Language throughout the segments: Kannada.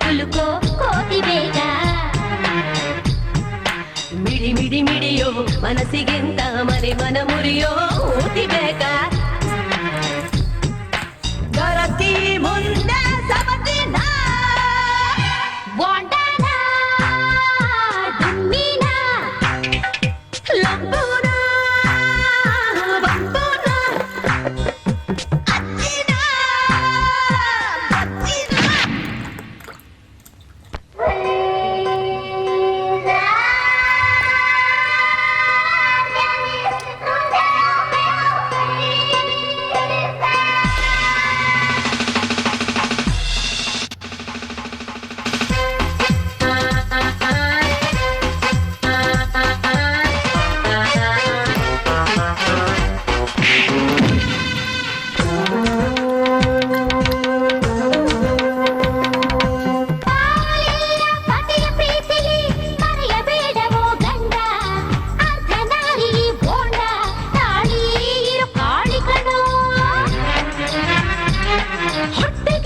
పులుకో ಕೋತಿಬೇಗ ಮಿಡಿ ಮಿಡಿ ಮಿಡಿಯೋ ಮನಸ್ಸಿಗಿಂತ ಮನೆ ಮನ ಮುರಿಯೋ ಓತಿಬೇಕಾ What the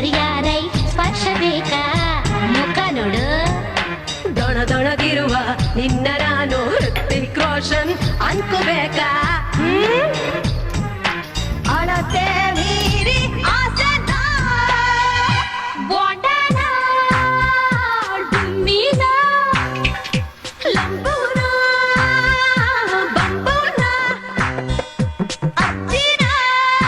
ಸರಿಯಾದೈ ಸ್ಪರ್ಶ ಬೇಕಾ? ಮುಖ ನೋಡು. ದೊಣ ದೊಣದೊಣಗಿರುವ ನಿನ್ನ ನಾನು ರೋಷನ್ ಅನ್ಕೋಬೇಕಾ?